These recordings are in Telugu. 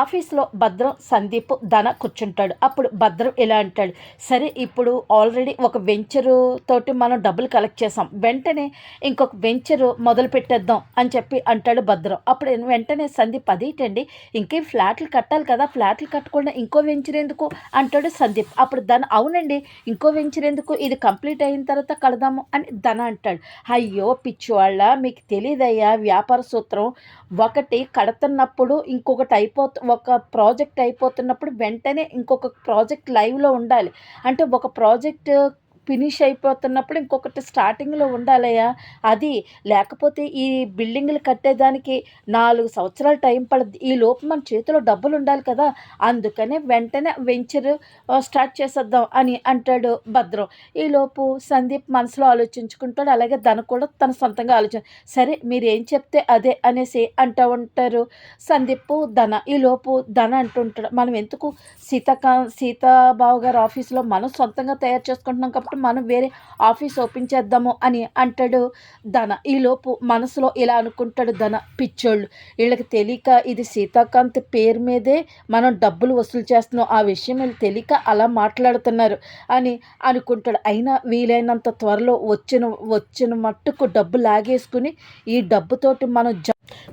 ఆఫీస్లో భద్రం సందీప్ ధన కూర్చుంటాడు. అప్పుడు భద్రం ఇలా అంటాడు సరే ఇప్పుడు ఆల్రెడీ ఒక వెంచరు తోటి మనం డబ్బులు కలెక్ట్ చేసాం వెంటనే ఇంకొక వెంచరు మొదలు పెట్టేద్దాం అని చెప్పి అంటాడు భద్రం. అప్పుడు వెంటనే సందీప్ అదేంటండి ఇంకేం ఫ్లాట్లు కట్టాలి కదా ఫ్లాట్లు కట్టకుండా ఇంకో వెంచర్ ఎందుకు? అంటాడు సందీప్. అప్పుడు ధన అవునండి ఇంకో వెంచర్ ఎందుకు? ఇది కంప్లీట్ అయిన తర్వాత కడదాము అని ధన అంటాడు. అయ్యో పిచ్చివాళ్ళ మీకు తెలియదయ్యా వ్యాపార సూత్రం ఒకటి కడుతున్నప్పుడు ఇంకొకటి అయిపోతు ఒక ప్రాజెక్ట్ అయిపోతున్నప్పుడు వెంటనే ఇంకొక ప్రాజెక్ట్ లైవ్లో ఉండాలి. అంటే ఒక ప్రాజెక్ట్ ఫినిష్ అయిపోతున్నప్పుడు ఇంకొకటి స్టార్టింగ్లో ఉండాలయ్యా. అది లేకపోతే ఈ బిల్డింగ్లు కట్టేదానికి నాలుగు సంవత్సరాలు టైం పడద్ది. ఈ లోపు మన చేతిలో డబ్బులు ఉండాలి కదా. అందుకనే వెంటనే వెంచర్ స్టార్ట్ చేసేద్దాం అని అంటాడు భద్రం. ఈలోపు సందీప్ మనసులో ఆలోచించుకుంటాడు. అలాగే ధన కూడా తన సొంతంగా ఆలోచన సరే మీరు ఏం చెప్తే అదే అనేసి అంటూ ఉంటారు సందీప్ ధన. ఈలోపు ధన అంటుంటాడు మనం ఎందుకు సీతాకా సీతాబాబు గారు ఆఫీస్లో మనం సొంతంగా తయారు చేసుకుంటున్నాం కాబట్టి మనం వేరే ఆఫీస్ ఓపెన్ చేద్దాము అని అంటాడు ధన. ఈలోపు మనసులో ఇలా అనుకుంటాడు ధన. పిచ్చోళ్ళు వీళ్ళకి తెలియక ఇది సీతాకాంత్ పేరు మీదే మనం డబ్బులు వసూలు చేస్తున్నాం. ఆ విషయం వీళ్ళు తెలియక అలా మాట్లాడుతున్నారు అని అనుకుంటాడు. అయినా వీలైనంత త్వరలో వచ్చిన వచ్చిన మట్టుకు డబ్బు లాగేసుకుని ఈ డబ్బుతోటి మనం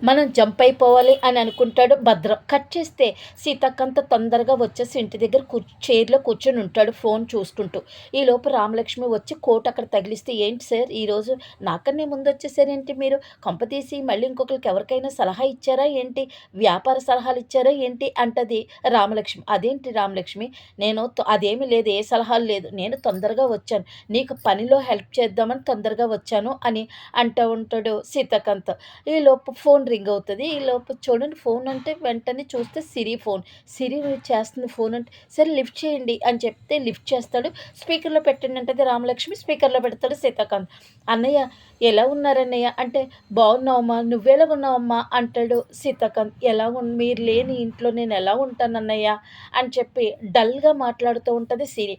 మనం జంప్ అయిపోవాలి అని అనుకుంటాడు భద్రం. కట్ చేస్తే సీతక్కంత తొందరగా వచ్చేసి ఇంటి దగ్గర చైర్లో కూర్చొని ఉంటాడు ఫోన్ చూసుకుంటూ. ఈ లోపు రామలక్ష్మి వచ్చి కోట్ అక్కడ తగిలిస్తే ఏంటి సార్? ఈరోజు నాకన్నే ముందు వచ్చేసారేంటి మీరు? కొంపతీసి మళ్ళీ ఇంకొకరికి ఎవరికైనా సలహా ఇచ్చారా ఏంటి? వ్యాపార సలహాలు ఇచ్చారా ఏంటి? అంటది రామలక్ష్మి. అదేంటి రామలక్ష్మి? నేను అదేమి లేదు ఏ సలహాలు లేదు. నేను తొందరగా వచ్చాను. నీకు పనిలో హెల్ప్ చేద్దామని తొందరగా వచ్చాను అని అంటూ ఉంటాడు సీతాకాంత్. ఈలోపు ఫోన్ రింగ్ అవుతుంది. ఈ చూడండి ఫోన్ అంటే వెంటనే చూస్తే సిరి ఫోన్. సిరి చేస్తుంది ఫోన్ అంటే సరే లిఫ్ట్ చేయండి అని చెప్తే లిఫ్ట్ చేస్తాడు. స్పీకర్లో పెట్టండి అంటే రామలక్ష్మి స్పీకర్లో పెడతాడు సీతాకాంత్. అన్నయ్య ఎలా ఉన్నారన్నయ్య? అంటే బాగున్నావమ్మా? నువ్వెలా ఉన్నావమ్మా అంటాడు సీతాకాంత్. ఎలా ఉన్ మీరు లేని ఇంట్లో నేను ఎలా ఉంటానన్నయ్య? అని చెప్పి డల్గా మాట్లాడుతూ ఉంటుంది సిరి.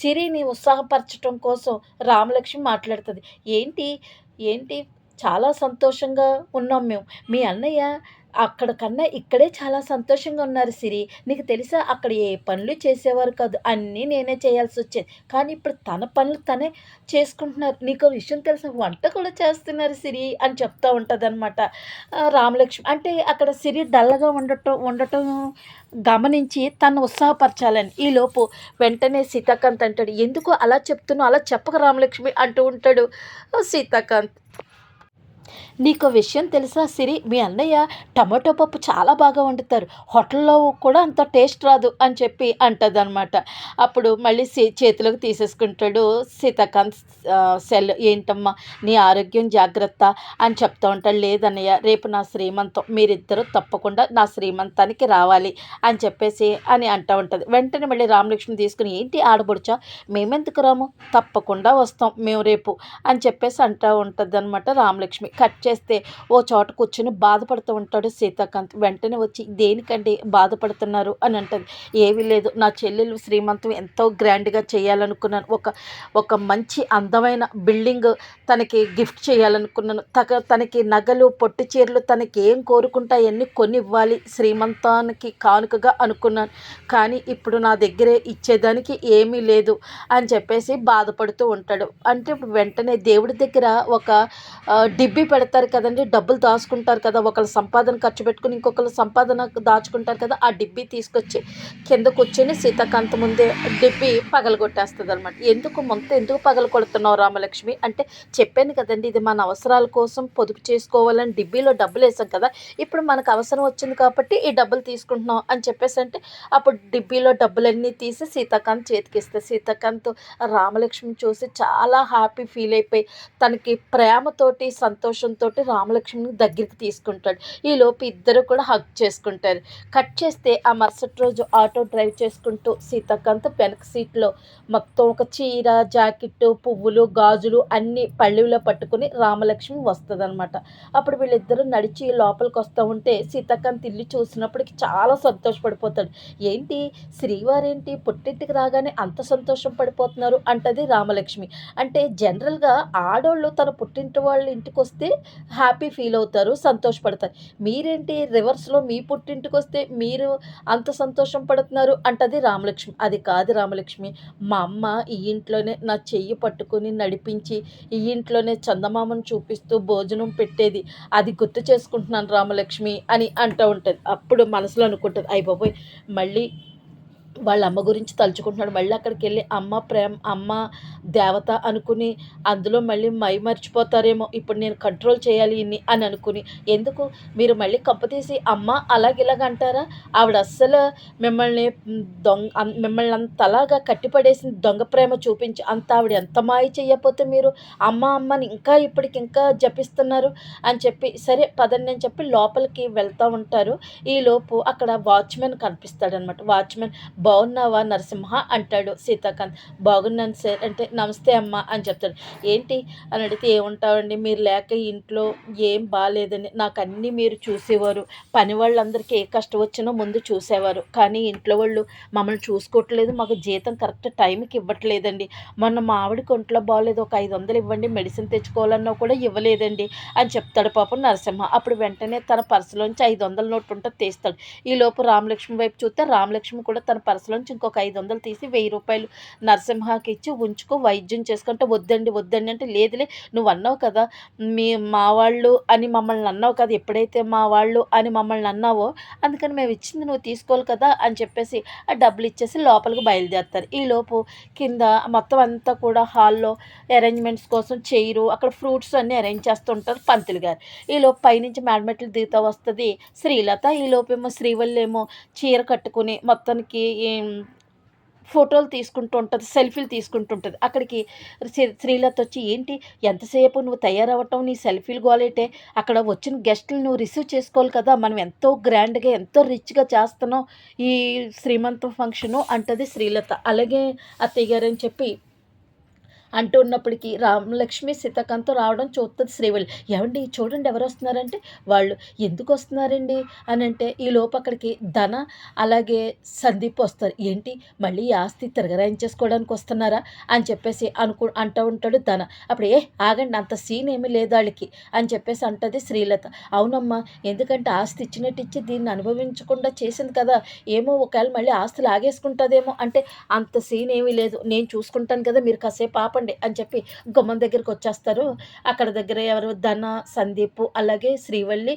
సిరిని ఉత్సాహపరచడం కోసం రామలక్ష్మి మాట్లాడుతుంది. ఏంటి? ఏంటి? చాలా సంతోషంగా ఉన్నాం మేము. మీ అన్నయ్య అక్కడ కన్నా ఇక్కడే చాలా సంతోషంగా ఉన్నారు సిరి. నీకు తెలుసా అక్కడ ఏ పనులు చేసేవారు కాదు. అన్నీ నేనే చేయాల్సి వచ్చేది. కానీ ఇప్పుడు తన పనులు తనే చేసుకుంటున్నారు. నీకు విషయం తెలుసా? వంట కూడా చేస్తున్నారు సిరి అని చెప్తూ ఉంటుంది అనమాట రామలక్ష్మి. అంటే అక్కడ సిరి డల్లగా ఉండటం ఉండటం గమనించి తను ఉత్సాహపరచాలని. ఈలోపు వెంటనే సీతాకాంత్ అంటాడు ఎందుకు అలా చెప్తున్నావు? అలా చెప్పక రామలక్ష్మి అంటూ ఉంటాడు సీతాకాంత్. నీకు విషయం తెలుసా సిరి? మీ అన్నయ్య టమాటో పప్పు చాలా బాగా వండుతారు. హోటల్లో కూడా అంత టేస్ట్ రాదు అని చెప్పి అంటుంది అనమాట అప్పుడు మళ్ళీ చేతిలోకి తీసేసుకుంటాడు. సీతాకాంత్ సెల్ ఏంటమ్మా నీ ఆరోగ్యం జాగ్రత్త అని చెప్తూ ఉంటాడు. లేదన్నయ్య రేపు నా శ్రీమంతం. మీరిద్దరూ తప్పకుండా నా శ్రీమంతానికి రావాలి అని చెప్పేసి అని అంటూ ఉంటుంది. వెంటనే మళ్ళీ రామలక్ష్మి తీసుకుని ఏంటి ఆడబడుచా? మేమెందుకు రాము? తప్పకుండా వస్తాం మేము రేపు అని చెప్పేసి అంటూ ఉంటుంది అనమాట రామలక్ష్మి. కట్ చేస్తే ఓ చోట కూర్చొని బాధపడుతూ ఉంటాడు సీతాకాంత్. వెంటనే వచ్చి దేనికండి బాధపడుతున్నారు? అని అంటుంది. ఏమీ లేదు. నా చెల్లెలు శ్రీమంతం ఎంతో గ్రాండ్గా చేయాలనుకున్నాను. ఒక ఒక మంచి అందమైన బిల్డింగ్ తనకి గిఫ్ట్ చేయాలనుకున్నాను. తగ తనకి నగలు పొట్టి చీరలు తనకి ఏం కోరుకుంటా అవన్నీ కొని ఇవ్వాలి శ్రీమంతానికి కానుకగా అనుకున్నాను. కానీ ఇప్పుడు నా దగ్గరే ఇచ్చేదానికి ఏమీ లేదు అని చెప్పేసి బాధపడుతూ ఉంటాడు. అంటే వెంటనే దేవుడి దగ్గర ఒక డిబ్బి పెడతారు కదండి డబ్బులు దాచుకుంటారు కదా ఒకళ్ళ సంపాదన ఖర్చు పెట్టుకుని ఇంకొకళ్ళ సంపాదన దాచుకుంటారు కదా ఆ డిబ్బి తీసుకొచ్చి కింద కూర్చొని సీతాకాంత ముందే డిబ్బి పగలగొట్టేస్తుంది అనమాట ఎందుకు మొంత ఎందుకు పగల కొడుతున్నావు రామలక్ష్మి? అంటే చెప్పాను కదండి ఇది మన అవసరాల కోసం పొదుపు చేసుకోవాలని డిబ్బీలో డబ్బులు వేసాం కదా ఇప్పుడు మనకు అవసరం వచ్చింది కాబట్టి ఈ డబ్బులు తీసుకుంటున్నాం అని చెప్పేసి అంటే అప్పుడు డిబ్బీలో డబ్బులన్నీ తీసి సీతాకాంత్ చేతికిస్తే సీతాకాంత్ రామలక్ష్మి చూసి చాలా హ్యాపీ ఫీల్ అయిపోయి తనకి ప్రేమతోటి సంతోషం సంతోషంతో రామలక్ష్మిని దగ్గరికి తీసుకుంటాడు. ఈలోపు ఇద్దరు కూడా హక్ చేసుకుంటారు. కట్ చేస్తే ఆ మరుసటి రోజు ఆటో డ్రైవ్ చేసుకుంటూ సీతాకాంత్ వెనక సీట్లో మొత్తం ఒక చీర జాకెట్ పువ్వులు గాజులు అన్ని పళ్ళులో పట్టుకుని రామలక్ష్మి వస్తుందన్నమాట. అప్పుడు వీళ్ళిద్దరూ నడిచి లోపలికి వస్తూ ఉంటే సీతాకాంత్ ఇల్లు చూసినప్పటికి చాలా సంతోషపడిపోతాడు. ఏంటి? శ్రీవారేంటి? పుట్టింటికి రాగానే అంత సంతోషం పడిపోతున్నారు అంటది రామలక్ష్మి. అంటే జనరల్గా ఆడోళ్ళు తన పుట్టింటి వాళ్ళ ఇంటికి వస్తే హ్యాపీ ఫీల్ అవుతారు సంతోషపడతారు. మీరేంటి రివర్స్లో మీ పుట్టింటికి వస్తే మీరు అంత సంతోషం పడుతున్నారు అంటది రామలక్ష్మి. అది కాదు రామలక్ష్మి మా అమ్మ ఈ ఇంట్లోనే నా చెయ్యి పట్టుకొని నడిపించి ఈ ఇంట్లోనే చందమామను చూపిస్తూ భోజనం పెట్టేది. అది గుర్తు చేసుకుంటున్నాను రామలక్ష్మి అని అంటూ ఉంటుంది. అప్పుడు మనసులో అనుకుంటుంది అయ్యి బాబోయ్ మళ్ళీ వాళ్ళ అమ్మ గురించి తలుచుకుంటున్నాడు. మళ్ళీ అక్కడికి వెళ్ళి అమ్మ ప్రేమ అమ్మ దేవత అనుకుని అందులో మళ్ళీ మై మర్చిపోతారేమో. ఇప్పుడు నేను కంట్రోల్ చేయాలి ఇన్ని అని అనుకుని. ఎందుకు? మీరు మళ్ళీ కప్పతీసి అమ్మ అలాగిలాగ అంటారా? ఆవిడ అస్సలు మిమ్మల్ని దొంగ మిమ్మల్ని అంతలాగా కట్టిపడేసిన దొంగ ప్రేమ చూపించి అంత ఆవిడ ఎంత మాయ చేయకపోతే మీరు? అమ్మ అమ్మని ఇంకా ఇప్పటికి ఇంకా జపిస్తున్నారు అని చెప్పి సరే పదండి అని చెప్పి లోపలికి వెళ్తూ ఉంటారు. ఈలోపు అక్కడ వాచ్మెన్ కనిపిస్తాడనమాట వాచ్మెన్ బాగున్నావా నరసింహ అంటాడు సీతాకాంత్. బాగున్నాను సార్ అంటే నమస్తే అమ్మ అని చెప్తాడు. ఏంటి? అని అడిగితే ఏముంటావండి? మీరు లేక ఇంట్లో ఏం బాగాలేదని నాకు అన్నీ మీరు చూసేవారు. పని వాళ్ళందరికీ ఏ కష్టం వచ్చినా ముందు చూసేవారు. కానీ ఇంట్లో వాళ్ళు మమ్మల్ని చూసుకోవట్లేదు. మాకు జీతం కరెక్ట్ టైంకి ఇవ్వట్లేదండి. మొన్న మా ఆవిడకి ఒంట్లో బాగాలేదు ఒక ఐదు వందలు ఇవ్వండి. మెడిసిన్ తెచ్చుకోవాలన్నా కూడా ఇవ్వలేదండి అని చెప్తాడు పాపం నరసింహ. అప్పుడు వెంటనే తన పర్సులోంచి ఐదు వందల నోటు ఉంటే తీస్తాడు. ఈ లోపు రామలక్ష్మి వైపు చూస్తే రామలక్ష్మి కూడా తన పర్సులోంచి ఇంకొక ఐదు వందలు తీసి వెయ్యి రూపాయలు నరసింహకి ఇచ్చి ఉంచుకో వైద్యం చేసుకుంటే వద్దండి వద్దండి అంటే లేదులే నువ్వు అన్నావు కదా మీ మా వాళ్ళు అని మమ్మల్ని అన్నావు కదా ఎప్పుడైతే మా వాళ్ళు అని మమ్మల్ని అన్నావో అందుకని మేము ఇచ్చింది నువ్వు తీసుకోవాలి కదా అని చెప్పేసి ఆ డబ్బులు ఇచ్చేసి లోపలికి బయలుదేరుతారు. ఈలోపు కింద మొత్తం అంతా కూడా హాల్లో అరేంజ్మెంట్స్ కోసం చైరు అక్కడ ఫ్రూట్స్ అన్నీ అరేంజ్ చేస్తుంటారు పంతులు గారు. ఈలోపు పైనుంచి మేడమెట్లు దిగుతా వస్తుంది శ్రీలత ఈలోపు ఏమో శ్రీవల్లేమో చీర కట్టుకుని మొత్తానికి ఫోటోలు తీసుకుంటూ ఉంటుంది సెల్ఫీలు తీసుకుంటుంటుంది అక్కడికి శ్రీలత వచ్చి ఏంటి ఎంతసేపు నువ్వు తయారవ్వటం నీ సెల్ఫీలు గోలేటే అక్కడ వచ్చిన గెస్టులు నువ్వు రిసీవ్ చేసుకోవాలి కదా. మనం ఎంతో గ్రాండ్గా ఎంతో రిచ్గా చేస్తున్నాం ఈ శ్రీమంతం ఫంక్షను అంటది శ్రీలత. అలాగే అత్తయ్య గారు అని చెప్పి అంటూ ఉన్నప్పటికీ రామలక్ష్మి సీతాకాంత్ రావడం చూస్తుంది శ్రీవల్లి ఏమండి చూడండి ఎవరు వస్తున్నారంటే వాళ్ళు ఎందుకు వస్తున్నారండి? అని అంటే ఈ లోపు అక్కడికి ధన అలాగే సందీప్ వస్తారు. ఏంటి? మళ్ళీ ఆస్తి తిరగరాయించేసుకోవడానికి వస్తున్నారా? అని చెప్పేసి అనుకు అంటూ ఉంటాడు ధన. అప్పుడు ఏ ఆగండి అంత సీన్ ఏమీ లేదు వాళ్ళకి అని చెప్పేసి అంటది శ్రీలత. అవునమ్మా ఎందుకంటే ఆస్తి ఇచ్చినట్టు ఇచ్చి దీన్ని అనుభవించకుండా చేసింది కదా ఏమో ఒకవేళ మళ్ళీ ఆస్తి లాగేసుకుంటుందేమో అంటే అంత సీన్ ఏమీ లేదు. నేను చూసుకుంటాను కదా మీరు కాసేపు ఆపండి తీసుకోండి అని చెప్పి గుమ్మం దగ్గరికి వచ్చేస్తారు. అక్కడ దగ్గర ఎవరు? ధన సందీప్ అలాగే శ్రీవల్లి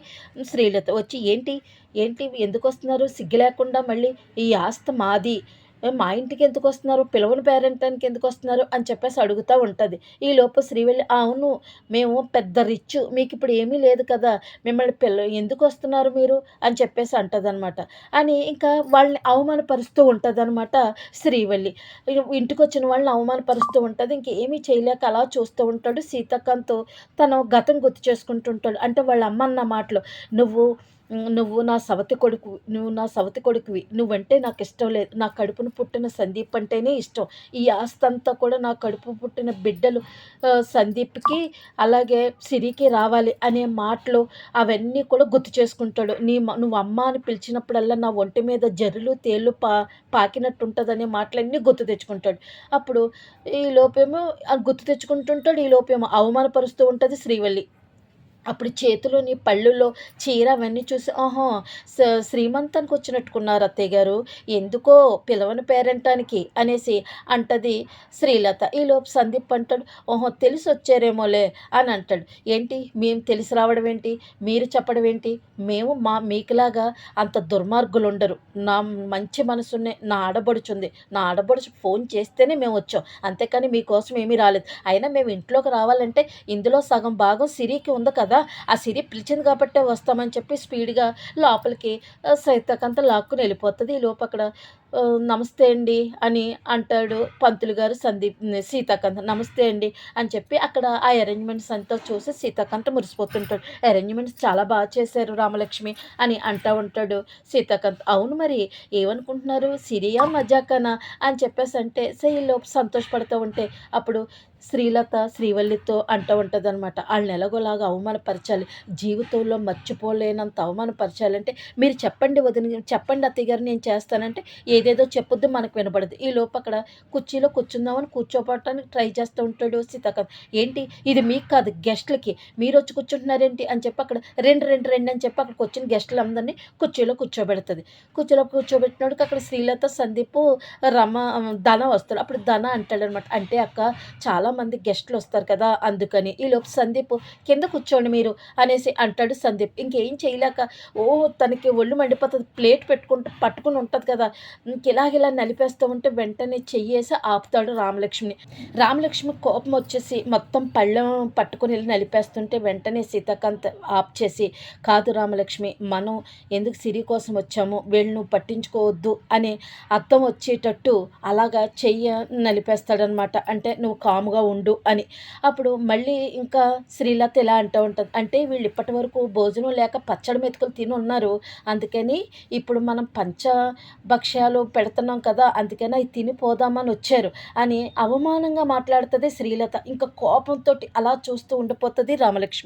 శ్రీలత వచ్చి ఏంటి? ఏంటి? ఎందుకు వస్తున్నారు? సిగ్గు లేకుండా మళ్ళీ ఈ ఆస్తి మాది. మా ఇంటికి ఎందుకు వస్తున్నారు? పిలవని పేరెంటానికి ఎందుకు వస్తున్నారు? అని చెప్పేసి అడుగుతూ ఉంటుంది. ఈ లోపు శ్రీవల్లి అవును మేము పెద్ద రిచ్ మీకు ఇప్పుడు ఏమీ లేదు కదా మిమ్మల్ని పిల్ల ఎందుకు వస్తున్నారు మీరు? అని చెప్పేసి అంటదనమాట. అని ఇంకా వాళ్ళని అవమానపరుస్తూ ఉంటుందన్నమాట శ్రీవల్లి ఇంటికి వచ్చిన వాళ్ళని అవమానపరుస్తూ ఉంటుంది. ఇంకేమీ చేయలేక అలా చూస్తూ ఉంటాడు సీతక్కంతో తను గతం గుర్తు చేసుకుంటుంటాడు అంటే వాళ్ళ అమ్మ అన్న మాటలు నువ్వు నువ్వు నా సవతి కొడుకు నువ్వు నా సవతి కొడుకువి. నువ్వంటే నాకు ఇష్టం లేదు. నా కడుపును పుట్టిన సందీప్ అంటేనే ఇష్టం. ఈ ఆస్తి అంతా కూడా నా కడుపు పుట్టిన బిడ్డలు సందీప్కి అలాగే సిరికి రావాలి అనే మాటలు అవన్నీ కూడా గుర్తు చేసుకుంటాడు. నీ నువ్వు అమ్మ అని పిలిచినప్పుడల్లా నా ఒంటి మీద జర్రులు తేళ్ళు పా పాకినట్టుంటుంది అనే మాటలన్నీ గుర్తు తెచ్చుకుంటాడు. అప్పుడు ఈ లోపేమో గుర్తు తెచ్చుకుంటుంటాడు. ఈ లోపేమో అవమానపరుస్తూ ఉంటుంది శ్రీవల్లి. అప్పుడు చేతిలోని పళ్ళులో చీర అవన్నీ చూసి ఆహా శ్రీమంతానికి వచ్చినట్టుకున్నారు అత్తయ్య గారు. ఎందుకో పిలవని పేరంటానికి అనేసి అంటది శ్రీలత. ఈలోపు సందీప్ అంటాడు ఓహో తెలిసి వచ్చారేమోలే అని అంటాడు. ఏంటి? మేము తెలిసి రావడం ఏంటి? మీరు చెప్పడం ఏంటి? మేము మా మీకులాగా అంత దుర్మార్గులు ఉండరు నా మంచి మనసునే నా ఆడబడుచుంది. నా ఆడబడుచు ఫోన్ చేస్తేనే మేము వచ్చాం. అంతేకాని మీకోసం ఏమీ రాలేదు. అయినా మేము ఇంట్లోకి రావాలంటే ఇందులో సగం భాగం సిరికి ఉంది కదా కదా? ఆ సిరి పిలిచింది కాబట్టే వస్తామని చెప్పి స్పీడ్గా లోపలికి సైతకంతా లాక్కుని వెళ్ళిపోతుంది. ఈ లోపు అక్కడ నమస్తే అండి అని అంటాడు పంతులు గారు సందీప్ సీతాకాంత్. నమస్తే అండి అని చెప్పి అక్కడ ఆ అరేంజ్మెంట్స్ అంతా చూసి సీతాకాంత్ మురిసిపోతుంటాడు. అరేంజ్మెంట్స్ చాలా బాగా చేశారు రామలక్ష్మి అని అంటూ ఉంటాడు సీతాకాంత్. అవును మరి ఏమనుకుంటున్నారు? సిరియా మజాకనా? అని చెప్పేసి అంటే లోపు సంతోషపడుతూ ఉంటే అప్పుడు శ్రీలత శ్రీవల్లితో అంటూ ఉంటుంది అనమాట వాళ్ళని ఎలాగోలాగా అవమానపరచాలి జీవితంలో మర్చిపోలేనంత అవమానపరచాలంటే మీరు చెప్పండి వదిన చెప్పండి అత్తయ్య గారు నేను చేస్తానంటే ఏదేదో చెప్పొద్దు మనకు వినబడదు. ఈ లోపు అక్కడ కుర్చీలో కూర్చుందామని కూర్చోబడటానికి ట్రై చేస్తూ ఉంటాడు సీతాకాంత్ ఏంటి? ఇది మీకు కాదు గెస్ట్లకి. మీరు వచ్చి కూర్చుంటున్నారేంటి? అని చెప్పి అక్కడ రెండు రెండు రెండు అని చెప్పి అక్కడికి వచ్చిన గెస్టులు అందరినీ కుర్చీలో కూర్చోబెడుతుంది. కుర్చీలో కూర్చోబెట్టినోడికి అక్కడ శ్రీలత సందీప్ రమ ధన వస్తారు. అప్పుడు ధన అంటాడనమాట. అంటే అక్క చాలామంది గెస్ట్లు వస్తారు కదా అందుకని. ఈ లోపు సందీప్ కింద కూర్చోండి మీరు అనేసి అంటాడు సందీప్. ఇంకేం చేయలేక ఓ తనకి ఒళ్ళు మండిపోతుంది. ప్లేట్ పెట్టుకుంటూ పట్టుకుని ఉంటుంది కదా. ఇలాగిలా నలిపేస్తూ ఉంటే వెంటనే చెయ్యేసి ఆపుతాడు రామలక్ష్మిని. రామలక్ష్మి కోపం వచ్చేసి మొత్తం పళ్ళెం పట్టుకుని వెళ్ళి నలిపేస్తుంటే వెంటనే సీతాకాంత్ ఆప్ చేసి కాదు రామలక్ష్మి మనం ఎందుకు సిరి కోసం వచ్చాము? వీళ్ళు నువ్వు పట్టించుకోవద్దు అని అర్థం వచ్చేటట్టు అలాగా చెయ్యి నలిపేస్తాడనమాట. అంటే నువ్వు కాముగా ఉండు అని. అప్పుడు మళ్ళీ ఇంకా శ్రీలత ఇలా అంటూ ఉంటుంది. అంటే వీళ్ళు ఇప్పటి వరకు భోజనం లేక పచ్చడి మెతుకులు తిని ఉన్నారు. అందుకని ఇప్పుడు మనం పంచభక్ష్యాలు భక్ష్యాలు పెడుతున్నాం కదా అందుకని అవి తినిపోదామని వచ్చారు. అని అవమానంగా మాట్లాడుతుంది శ్రీలత. ఇంకా కోపంతో అలా చూస్తూ ఉండిపోతుంది రామలక్ష్మి.